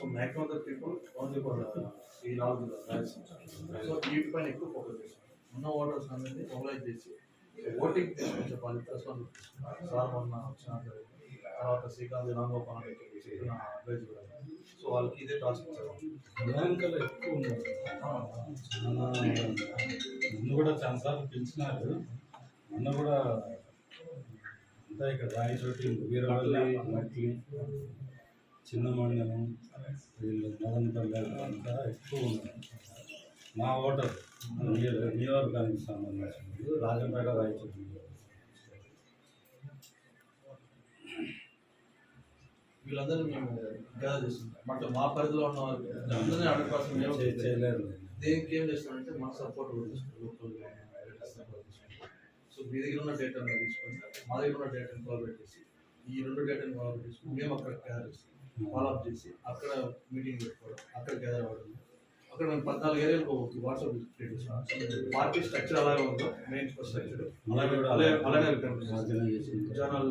So maximum the people only for ఈ నాలుగు so వీటిపైన ఎక్కువ ఫోకస్ చేస్తాం ఉన్న ఓటర్స్ అనేది మొబైలైజ్ చేసి ఓటింగ్ తీసుకొచ్చే బాధ్యత రెస్పాన్స్ సార్ మొన్న వచ్చిన తర్వాత శ్రీకాంత్ చెప్పిన అడ్వైజ్ కూడా. సో వాళ్ళకి ఇదే టాస్క్ ఇచ్చారు. బ్యాంకులు ఎక్కువ చాలా నన్ను కూడా చాలాసార్లు పిలిచినారు. మొన్న కూడా అంతా ఇక్కడ రాయచోటి వీరవల్లి మట్టి. చిన్న మండలం వీళ్ళు మదనపల్లి అంతా ఎక్కువ ఉన్నారు మా ఓటర్ నియోజ నియోజకవర్గానికి సంబంధించింది రాజంపేట రాయచోటి వీళ్ళందరూ మేము గ్యాదర్ చేస్తుంటాం. బట్ మా పరిధిలో ఉన్న వారికి అందరినీ పర్సెంట్ మేము చే- చేయలేరు దేనికి ఏం చేస్తామంటే మన సపోర్ట్ కూడా తీసుకుంటాం సో మీ దగ్గర ఉన్న డేటాను తీసుకొని మా దగ్గర ఉన్న డేటాను కోఆపరేట్ చేసి ఈ రెండు డేటాను కోఆపరేట్ చేసుకుని మేము అక్కడ గ్యాదర్ చేస్తాం. ఫాలోఅప్ చేసి అక్కడ మీటింగ్ పెట్టుకోవడం అక్కడ గ్యాదర్ అవ్వడం. అక్కడ మేము పద్నాలుగు ఏరియాలకు వాట్సాప్ క్రియేట్ చేస్తాం పార్టీ స్ట్రక్చర్ అలాగే ఉందో మెయిన్ స్ట్రక్చర్ అలాగే అలాగే జనరల్